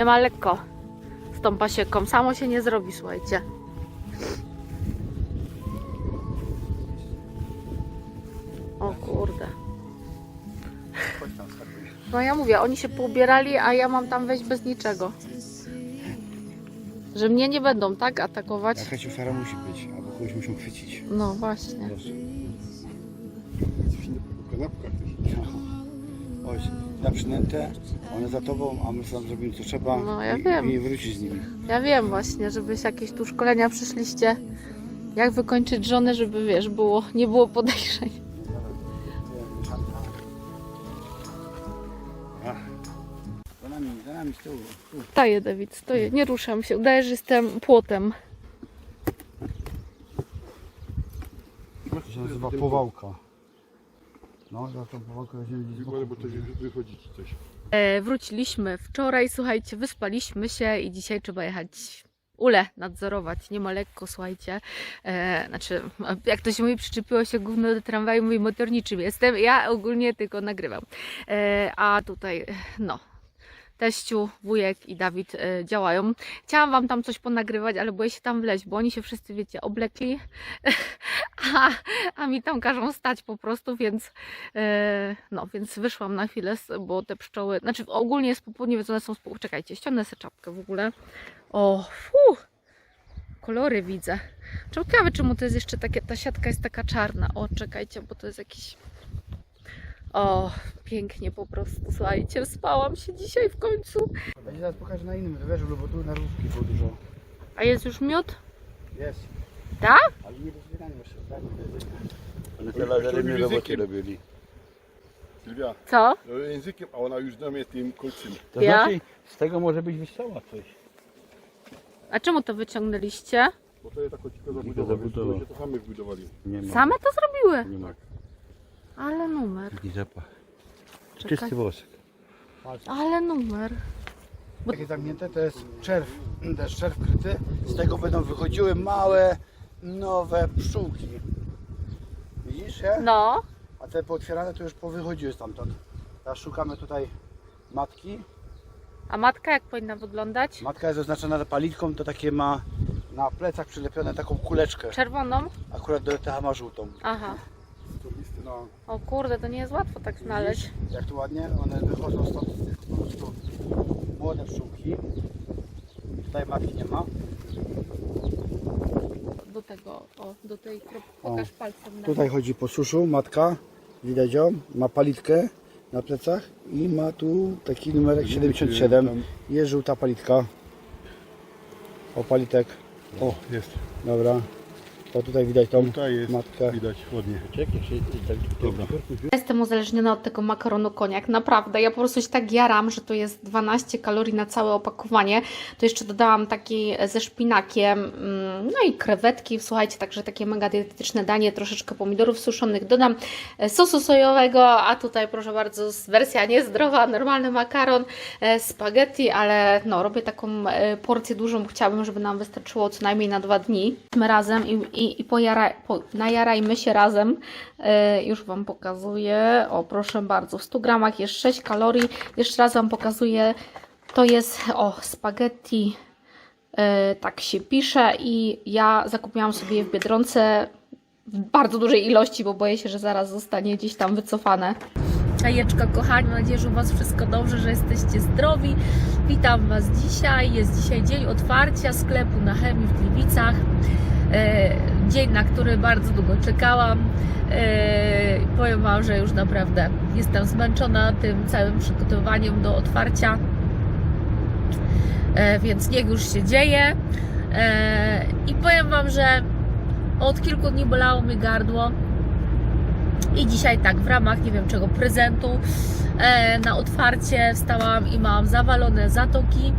Nie ma lekko z tą pasieką. Samo się nie zrobi, słuchajcie. O kurde. No ja mówię, oni się poubierali, a ja mam tam wejść bez niczego. Że mnie nie będą, tak, atakować? Jakaś ofiara musi być, albo kogoś muszą chwycić. No właśnie. Proszę. Kanapka też. Oj, na przynętę, one za tobą, a my sam zrobimy co trzeba No, ja i, wiem. i wrócić z nimi. Ja wiem właśnie, żebyś jakieś tu szkolenia przyszliście. Jak wykończyć żonę, żeby wiesz, było, nie było podejrzeń. Za nami, za nami z tyłu. Tu. Staję, Dawid, stoję. Nie ruszam się. Udaję, że jestem płotem. To się nazywa powałka. No, za z boku. Wykładaj, bo to wychodzi ci coś. E, wróciliśmy wczoraj, słuchajcie, wyspaliśmy się i dzisiaj trzeba jechać ule nadzorować. Nie ma lekko, słuchajcie. E, znaczy, jak to się mówi, przyczepiło się gówno do tramwaju, mówi motorniczym jestem. Ja ogólnie tylko nagrywam. E, a tutaj, no, teściu, wujek i Dawid e, działają. Chciałam wam tam coś ponagrywać, ale boję się tam wleźć, bo oni się wszyscy, wiecie, oblekli, a, a mi tam każą stać po prostu, więc e, no, więc wyszłam na chwilę, bo te pszczoły, znaczy ogólnie jest popołudnie, więc one są, czekajcie, ściągnę sobie czapkę w ogóle. O, fu, kolory widzę. Ciekawe, czemu to jest jeszcze takie, ta siatka jest taka czarna. O, czekajcie, bo to jest jakiś... O, pięknie po prostu, słuchajcie, spałam się dzisiaj w końcu. Ja ci zaraz pokażę na innym wywerzu, bo tu na rówki było dużo. A jest już miód? Jest. Tak? Ale nie do zbierania jeszcze. tak? One te lasery roboty robili. Sylwia, Co? no językiem, a ona już namie tym kolcem. To Ja? znaczy, z tego może być wystrzała coś. A czemu to wyciągnęliście? Bo to jest taka tylko zabudowa, więc zabudowa. ludzie to sami wybudowali. Nie ma. Same to zrobiły. Nie ma. Ale numer. Taki zapach. Czekaj. Czysty wosek. Ale numer. Takie zamknięte to jest czerw. To jest czerw kryty. Z tego będą wychodziły małe, nowe pszczółki. Widzisz je? No. A te pootwierane to już powychodziły stamtąd. Teraz szukamy tutaj matki. A matka jak powinna wyglądać? Matka jest oznaczona palitką, to takie ma na plecach przylepione taką kuleczkę. Czerwoną? Akurat do ETH ma żółtą. Aha. No, O kurde, to nie jest łatwo tak znaleźć. jak tu ładnie, one wychodzą stąd z tych po prostu młode pszczółki. Tutaj matki nie ma. Do tego, o, do tej kropki. Pokaż palcem na Tutaj chodzi po suszu, matka, widać ją, ma palitkę na plecach i ma tu taki numerek 77. Jest żółta palitka. O palitek, O, jest. dobra. To tutaj widać tą Tutaj jest. matkę. Widać ładnie. Dobra. Jestem uzależniona od tego makaronu koniak, naprawdę. Ja po prostu się tak jaram, że to jest 12 kalorii na całe opakowanie. To jeszcze dodałam taki ze szpinakiem, mm, no i krewetki, słuchajcie, także takie mega dietetyczne danie, troszeczkę pomidorów suszonych. Dodam e, sosu sojowego, a tutaj proszę bardzo, wersja niezdrowa, normalny makaron, e, spaghetti, ale no, robię taką e, porcję dużą, chciałabym, żeby nam wystarczyło co najmniej na dwa dni. My razem i, i, i pojara, po, najarajmy się razem. E, już Wam pokazuję. O, proszę bardzo, w 100 gramach jest 6 kalorii. Jeszcze raz Wam pokazuję. To jest, o, spaghetti. E, tak się pisze i ja zakupiłam sobie w Biedronce w bardzo dużej ilości, bo boję się, że zaraz zostanie gdzieś tam wycofane. Jajeczka, kochani, mam nadzieję, że u Was wszystko dobrze, że jesteście zdrowi. Witam Was dzisiaj. Jest dzisiaj dzień otwarcia sklepu na chemii w Gliwicach. Dzień, na który bardzo długo czekałam. E, Powiem Wam, że już naprawdę jestem zmęczona tym całym przygotowaniem do otwarcia. E, Więc niech już się dzieje. E, I powiem Wam, że od kilku dni bolało mi gardło. I dzisiaj tak, w ramach nie wiem czego prezentu e, na otwarcie wstałam i mam zawalone zatoki,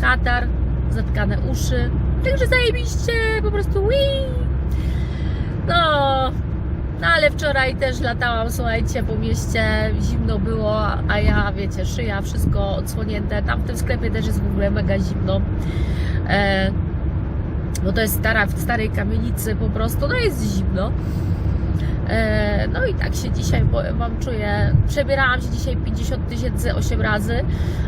katar, zatkane uszy. Także zajebiście, prostu wii. No, no ale wczoraj też latałam, słuchajcie, po mieście, zimno było, a ja, wiecie, szyja, wszystko odsłonięte. Tam w tym sklepie też jest w ogóle mega zimno. E, bo to jest stara, w starej kamienicy po prostu, no jest zimno. E, No i tak się dzisiaj Wam czuję. Przebierałam się dzisiaj 50 tysięcy 8 razy.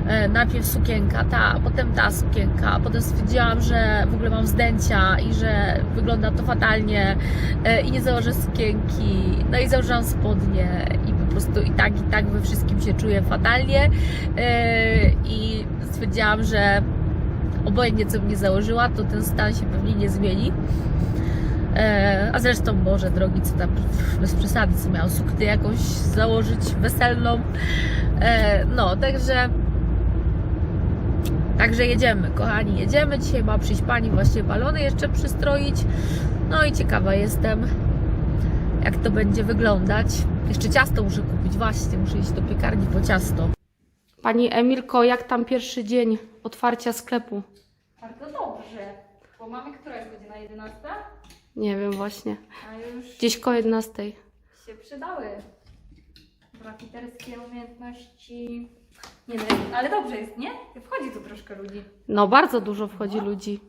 E, Najpierw sukienka, ta, potem ta sukienka, potem stwierdziłam, że w ogóle mam zdjęcia i że wygląda to fatalnie e, i nie założę sukienki. No i założyłam spodnie i po prostu i tak, i tak we wszystkim się czuję fatalnie. I stwierdziłam, że obojętnie co bym nie założyła, to ten stan się pewnie nie zmieni. E, a zresztą Boże drogi, co tam bez przesady, co miał suknię jakąś założyć weselną. E, no, także Także jedziemy, kochani, jedziemy. Dzisiaj ma przyjść pani właśnie balony jeszcze przystroić. No i ciekawa jestem, jak to będzie wyglądać. Jeszcze ciasto muszę kupić, właśnie, muszę iść do piekarni po ciasto. Pani Emilko, jak tam pierwszy dzień otwarcia sklepu? Bardzo dobrze, bo mamy która jest godzina 11, Nie wiem właśnie. a już Gdzieś koło 11. się przydały grafiterskie umiejętności. Nie no, ale dobrze jest, nie? Wchodzi tu troszkę ludzi. No, bardzo dużo wchodzi ludzi.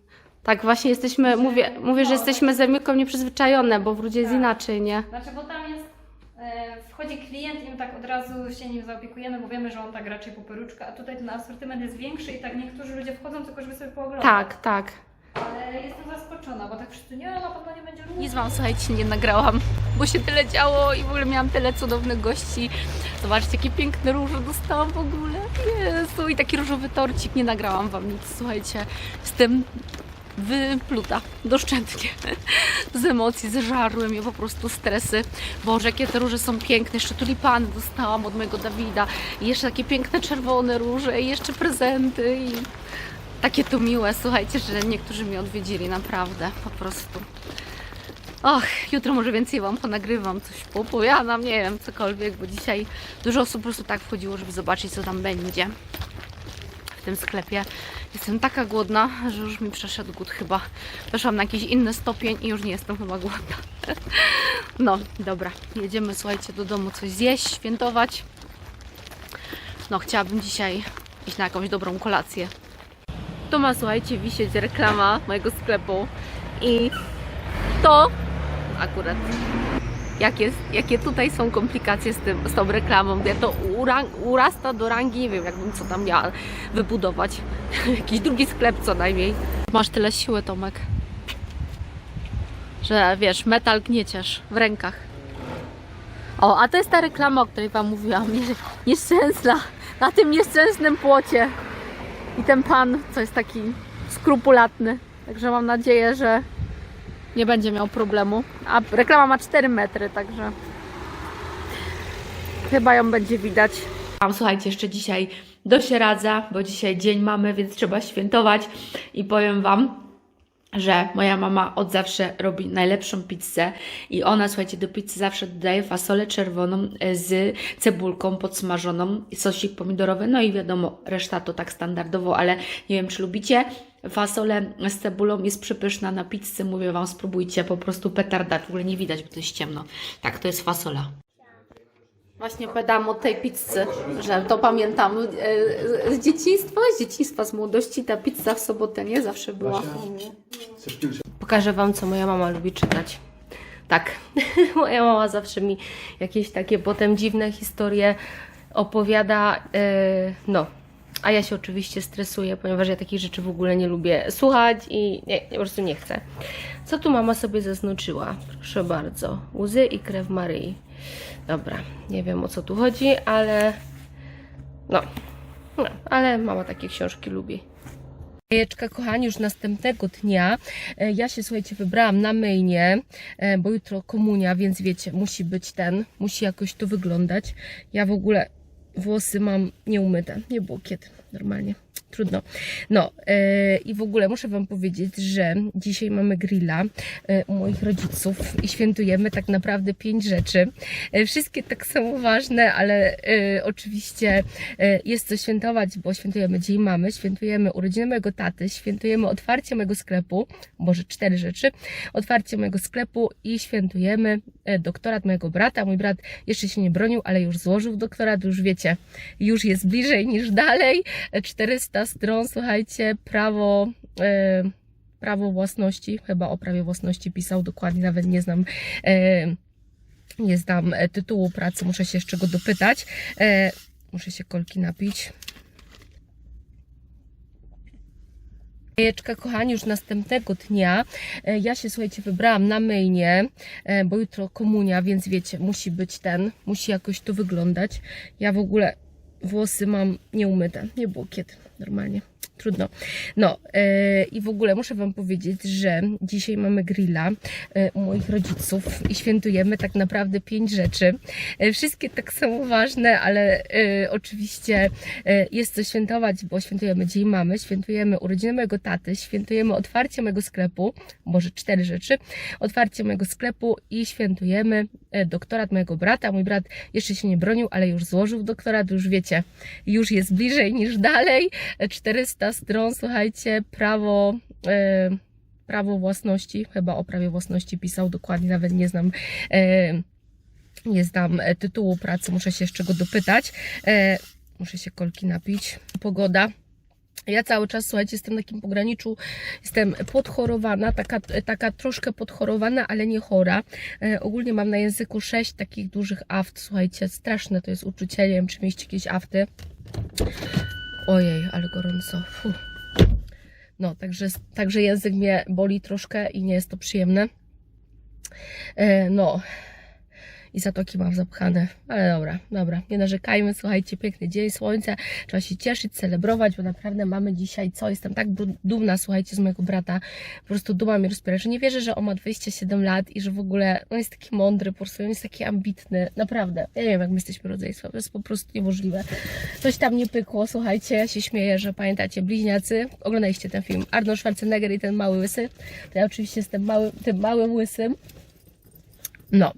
Tak, właśnie jesteśmy, mówię, mówię, że jesteśmy z Emilką nieprzyzwyczajone, bo w Rudzie jest Tak. inaczej, nie? Znaczy, bo tam jest, e, wchodzi klient i my tak od razu się nim zaopiekujemy, bo wiemy, że on tak raczej po peruczkę, a tutaj ten asortyment jest większy i tak niektórzy ludzie wchodzą tylko, żeby sobie pooglądać. Tak, tak. Ale jestem zaskoczona, bo tak wszyscy, nie, na pewno nie będzie ludzi. Nic Wam, słuchajcie, nie nagrałam, bo się tyle działo i w ogóle miałam tyle cudownych gości. Zobaczcie, jakie piękne róże dostałam w ogóle. Jezu, i taki różowy torcik. Nie nagrałam Wam nic, słuchajcie. Jestem wypluta doszczętnie. Z emocji, zeżarły mnie po prostu stresy. Boże, jakie te róże są piękne. Jeszcze tulipany dostałam od mojego Dawida. I jeszcze takie piękne czerwone róże i jeszcze prezenty i takie to miłe, słuchajcie, że niektórzy mnie odwiedzili, naprawdę, po prostu. Och, jutro może więcej Wam ponagrywam, coś poopowiadam, nie wiem, cokolwiek, bo dzisiaj dużo osób po prostu tak wchodziło, żeby zobaczyć, co tam będzie w tym sklepie. Jestem taka głodna, że już mi przeszedł głód chyba. Weszłam na jakiś inny stopień i już nie jestem chyba głodna. No, dobra, jedziemy, słuchajcie, do domu coś zjeść, świętować. No, chciałabym dzisiaj iść na jakąś dobrą kolację. Tu ma, słuchajcie, wisieć reklama mojego sklepu i to akurat jak jest, jakie tutaj są komplikacje z, tym, z tą reklamą. Ja to ura- urasta do rangi, nie wiem, jakbym co tam miała wybudować. Jakiś drugi sklep co najmniej. Masz tyle siły, Tomek, że wiesz, metal gnieciesz w rękach. O, a to jest ta reklama, o której Wam mówiłam. Nie- Nieszczęsna, na tym nieszczęsnym płocie. I ten pan, co jest taki skrupulatny. Także mam nadzieję, że nie będzie miał problemu. A reklama ma 4 metry, także chyba ją będzie widać. Mam, słuchajcie, jeszcze dzisiaj dosieradza, bo dzisiaj dzień mamy, więc trzeba świętować. I powiem Wam, że moja mama od zawsze robi najlepszą pizzę i ona, słuchajcie, do pizzy zawsze dodaje fasolę czerwoną e, z cebulką podsmażoną, sosik pomidorowy, no i wiadomo, reszta to tak standardowo, ale nie wiem, czy lubicie. Fasolę z cebulą jest przepyszna na pizzę, mówię Wam, spróbujcie, po prostu petarda, w ogóle nie widać, bo to jest ciemno. Tak, to jest fasola. Właśnie pedam od tej pizzy, że to pamiętam e, z dzieciństwa, z dzieciństwa, z młodości, ta pizza w sobotę nie zawsze była. Pokażę Wam, co moja mama lubi czytać. Tak, moja mama zawsze mi jakieś takie potem dziwne historie opowiada. yy, no, a ja się oczywiście stresuję, ponieważ ja takich rzeczy w ogóle nie lubię słuchać i nie, po prostu nie chcę. Co tu mama sobie zaznaczyła? Proszę bardzo. Łzy i krew Maryi. Dobra, nie wiem o co tu chodzi, ale no, no ale mama takie książki lubi. Jajeczka, kochani, już następnego dnia e, ja się, słuchajcie, wybrałam na myjnie, e, bo jutro komunia, więc wiecie, musi być ten, musi jakoś to wyglądać. Ja w ogóle włosy mam nieumyte, nie było kiedy, normalnie. Trudno. No e, i w ogóle muszę Wam powiedzieć, że dzisiaj mamy grilla e, u moich rodziców i świętujemy tak naprawdę pięć rzeczy. E, wszystkie tak samo ważne, ale e, oczywiście e, jest co świętować, bo świętujemy Dzień Mamy, świętujemy urodziny mojego taty, świętujemy otwarcie mojego sklepu, może cztery rzeczy, otwarcie mojego sklepu i świętujemy e, doktorat mojego brata. Mój brat jeszcze się nie bronił, ale już złożył doktorat, już wiecie, już jest bliżej niż dalej. E, 400 stron, słuchajcie, prawo... E, prawo własności, chyba o prawie własności pisał dokładnie, nawet nie znam e, nie znam e, tytułu pracy, muszę się jeszcze go dopytać. Muszę się kolki napić. Jajeczka, kochani, już następnego dnia e, ja się, słuchajcie, wybrałam na myjnie, e, bo jutro komunia, więc wiecie, musi być ten, musi jakoś to wyglądać. Ja w ogóle włosy mam nieumyte, nie było kiedy, normalnie trudno. No yy, i w ogóle muszę Wam powiedzieć, że dzisiaj mamy grilla yy, u moich rodziców i świętujemy tak naprawdę pięć rzeczy. Yy, wszystkie tak samo ważne, ale yy, oczywiście yy, jest co świętować, bo świętujemy Dzień Mamy, świętujemy urodziny mojego taty, świętujemy otwarcie mojego sklepu, może cztery rzeczy, otwarcie mojego sklepu i świętujemy yy, doktorat mojego brata. Mój brat jeszcze się nie bronił, ale już złożył doktorat, już wiecie, już jest bliżej niż dalej. 400 300 stron, słuchajcie, prawo, e, prawo własności, chyba o prawie własności pisał, dokładnie nawet nie znam. E, nie znam e, tytułu pracy, muszę się jeszcze go dopytać. E, muszę się kolki napić. Pogoda. Ja cały czas, słuchajcie, jestem na takim pograniczu, jestem podchorowana, taka, taka troszkę podchorowana, ale nie chora. E, ogólnie mam na języku sześć takich dużych aft, słuchajcie, straszne to jest uczucie, nie wiem, czy mieliście jakieś afty. Ojej, ale gorąco. Fuh. No, także, także język mnie boli troszkę i nie jest to przyjemne. E, no, i zatoki mam zapchane. Ale dobra, dobra, nie narzekajmy. Słuchajcie, piękny dzień, słońce. Trzeba się cieszyć, celebrować, bo naprawdę mamy dzisiaj co? Jestem tak dumna, słuchajcie, z mojego brata. Po prostu duma mi rozpiera, że nie wierzę, że on ma 27 lat i że w ogóle on jest taki mądry, po prostu on jest taki ambitny. Naprawdę. Ja nie wiem, jak my jesteśmy rodzeństwem. To jest po prostu niemożliwe. Coś tam nie pykło, słuchajcie. Ja się śmieję, że pamiętacie, bliźniacy. Oglądaliście ten film. Arnold Schwarzenegger i ten mały łysy. To ja oczywiście jestem małym, tym małym łysym. No,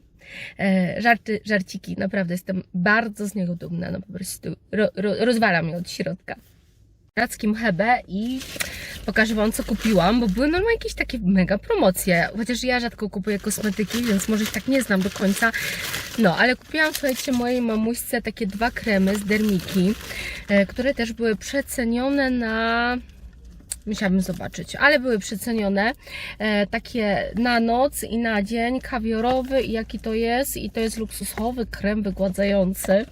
żarty, żarciki, naprawdę jestem bardzo z niego dumna, no po prostu ro, ro, rozwala mnie od środka. Radzkim Hebe i pokażę Wam co kupiłam, bo były normalnie jakieś takie mega promocje, chociaż ja rzadko kupuję kosmetyki, więc może ich tak nie znam do końca, no ale kupiłam, słuchajcie, mojej mamuśce takie dwa kremy z Dermiki, e, które też były przecenione na Musiałabym zobaczyć, ale były przecenione. E, takie na noc i na dzień, kawiorowy i jaki to jest. I to jest luksusowy krem wygładzający.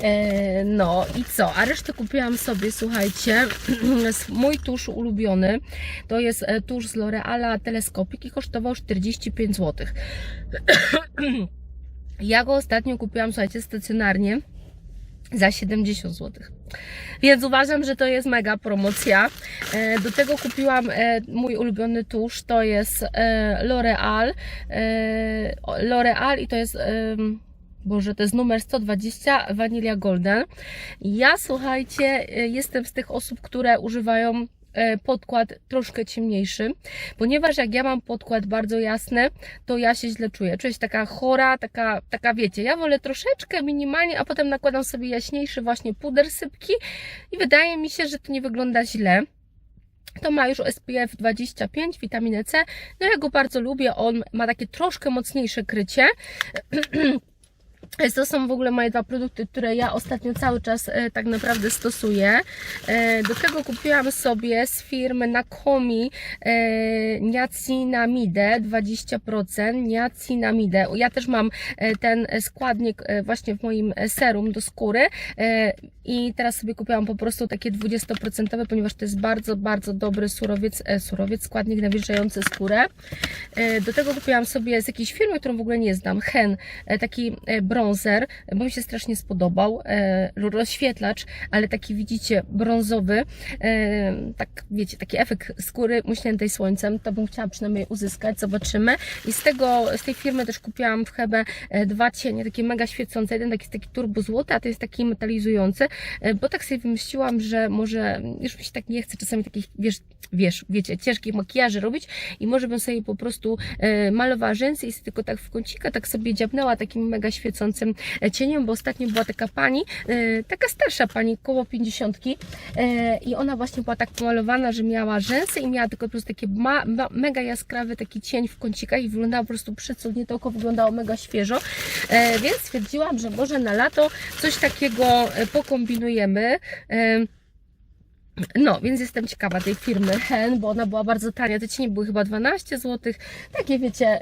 E, no i co? A resztę kupiłam sobie, słuchajcie, mój tusz ulubiony. To jest e, tusz z L'Oreala Teleskopik i kosztował 45 zł. ja go ostatnio kupiłam, słuchajcie, stacjonarnie za 70 zł. Więc uważam, że to jest mega promocja. E, Do tego kupiłam e, mój ulubiony tusz, to jest e, L'Oreal. E, L'Oreal i to jest. Boże, to jest numer 120 Vanilla Golden. Ja słuchajcie, jestem z tych osób, które używają podkład troszkę ciemniejszy, ponieważ jak ja mam podkład bardzo jasny, to ja się źle czuję. Czuję się taka chora, taka, taka wiecie, ja wolę troszeczkę minimalnie, a potem nakładam sobie jaśniejszy właśnie puder sypki i wydaje mi się, że to nie wygląda źle. To ma już SPF 25, witaminę C. No ja go bardzo lubię, on ma takie troszkę mocniejsze krycie. Więc To są w ogóle moje dwa produkty, które ja ostatnio cały czas e, tak naprawdę stosuję. E, do tego kupiłam sobie z firmy Nakomi e, niacinamidę 20%, niacinamidę. Ja też mam e, ten składnik e, właśnie w moim e, serum do skóry e, i teraz sobie kupiłam po prostu takie 20%, ponieważ to jest bardzo, bardzo dobry surowiec, e, surowiec składnik nawilżający skórę. E, Do tego kupiłam sobie z jakiejś firmy, którą w ogóle nie znam, Hen, e, taki e, bronzer, bo mi się strasznie spodobał, e, rozświetlacz, ale taki widzicie brązowy, e, tak wiecie, taki efekt skóry muśniętej słońcem, to bym chciała przynajmniej uzyskać, zobaczymy. I z tego, z tej firmy też kupiłam w Hebe e, dwa cienie, takie mega świecące, jeden taki jest taki turbo złoty, a to jest taki metalizujący, bo tak sobie wymyśliłam, że może już mi się tak nie chce czasami takich, wiesz, wiesz, wiecie, ciężkich makijaży robić. I może bym sobie po prostu malowała rzęsy i tylko tak w kącika tak sobie dziabnęła takim mega świecącym cieniem, bo ostatnio była taka pani, e, taka starsza pani, koło pięćdziesiątki e, i ona właśnie była tak pomalowana, że miała rzęsy i miała tylko po prostu takie ma, ma, mega jaskrawy taki cień w kącikach i wyglądała po prostu przecudnie, to oko wyglądało mega świeżo, e, więc stwierdziłam, że może na lato coś takiego pokombinujemy. No, więc jestem ciekawa tej firmy Hen, bo ona była bardzo tania. Te cienie były chyba 12 zł. Takie wiecie,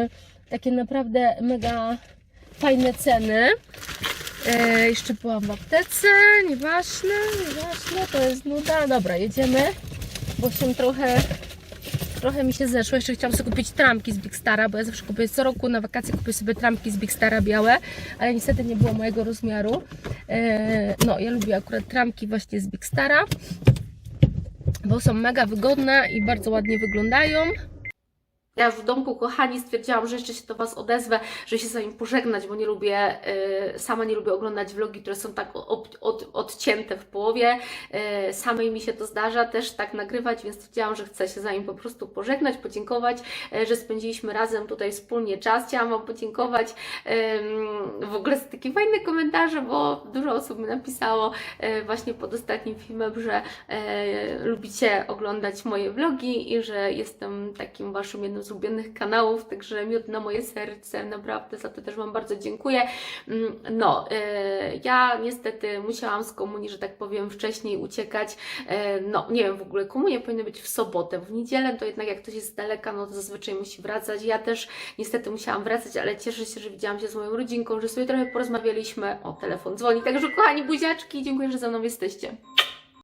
yy, takie naprawdę mega fajne ceny. E, jeszcze byłam w aptece, nieważne, nieważne, to jest nuda. Dobra, jedziemy, bo się trochę, trochę mi się zeszło. Jeszcze chciałam sobie kupić trampki z Big Stara, bo ja zawsze kupuję co roku na wakacje kupuję sobie trampki z Big Stara białe, ale niestety nie było mojego rozmiaru. E, no, ja lubię akurat trampki właśnie z Big Stara, bo są mega wygodne i bardzo ładnie wyglądają. Ja już w domku, kochani, stwierdziłam, że jeszcze się do Was odezwę, że się z Wami pożegnać, bo nie lubię, y, sama nie lubię oglądać vlogi, które są tak od, od, odcięte w połowie. Y, samej mi się to zdarza też tak nagrywać, więc stwierdziłam, że chcę się z Wami po prostu pożegnać, podziękować, y, że spędziliśmy razem tutaj wspólnie czas. Chciałam Wam podziękować ym, w ogóle za takie fajne komentarze, bo dużo osób mi napisało y, właśnie pod ostatnim filmem, że e, lubicie oglądać moje vlogi i że jestem takim Waszym jednym z ulubionych kanałów, także miód na moje serce, naprawdę za to też Wam bardzo dziękuję. Mm, No, e, ja niestety musiałam z komunii, że tak powiem, wcześniej uciekać. E, No, nie wiem, w ogóle komunia powinna być w sobotę, w niedzielę to jednak jak ktoś jest z daleka, no to zazwyczaj musi wracać. Ja też niestety musiałam wracać, ale cieszę się, że widziałam się z moją rodzinką, że sobie trochę porozmawialiśmy. O, telefon dzwoni, także kochani buziaczki, dziękuję, że ze mną jesteście.